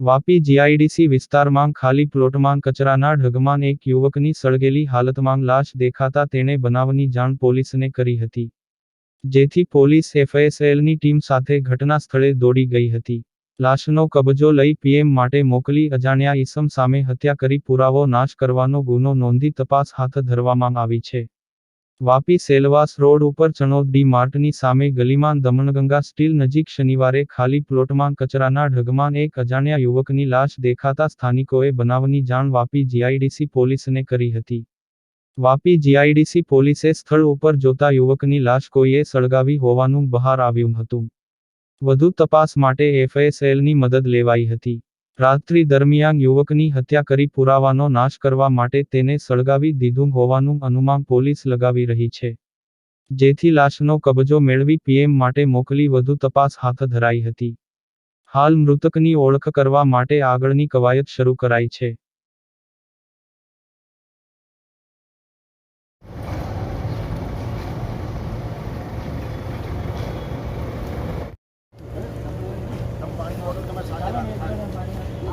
Vapi GIDC વિસ્તારમાં ખાલી પ્લોટમાં કચરાના ઢગમાં એક યુવકની સળગેલી હાલતમાં લાશ દેખાતા તેણે બનાવની જાણ પોલીસને કરી હતી. જેથી પોલીસ એફએસએલની ટીમ સાથે ઘટના સ્થળે દોડી ગઈ હતી. લાશનો કબજો લઈ પીએમ માટે મોકલી અજાણ્યા ઈસમ સામે હત્યા કરી પુરાવો નાશ કરવાનો ગુનો નોંધી તપાસ હાથ ધરવામાં આવી છે. વાપી સેલવાસ રોડ ઉપર ચણોદ ડી માર્ટની સામે ગલીમાં દમણગંગા સ્ટીલ નજીક શનિવારે ખાલી પ્લોટમાં કચરાના ઢગમાં એક અજાણ્યા યુવકની લાશ દેખાતા સ્થાનિકોએ બનાવની જાણ વાપી જીઆઈડીસી પોલીસને કરી હતી. વાપી જીઆઈડીસી પોલીસે સ્થળ ઉપર જોતા યુવકની લાશ કોઈએ સળગાવી હોવાનું બહાર આવ્યું હતું. વધુ તપાસ માટે એફએસએલની મદદ લેવાઈ હતી. રાત્રિ દરમિયાન યુવકની હત્યા કરી પુરાવાનો નાશ કરવા માટે તેને સળગાવી દીધું હોવાનું અનુમાન પોલીસ લગાવી રહી છે. જેથી લાશનો કબજો મેળવી પીએમ માટે મોકલી વધુ તપાસ હાથ ધરાઈ હતી. હાલ મૃતકની ઓળખ કરવા માટે આગળની કવાયત શરૂ કરાઈ છે.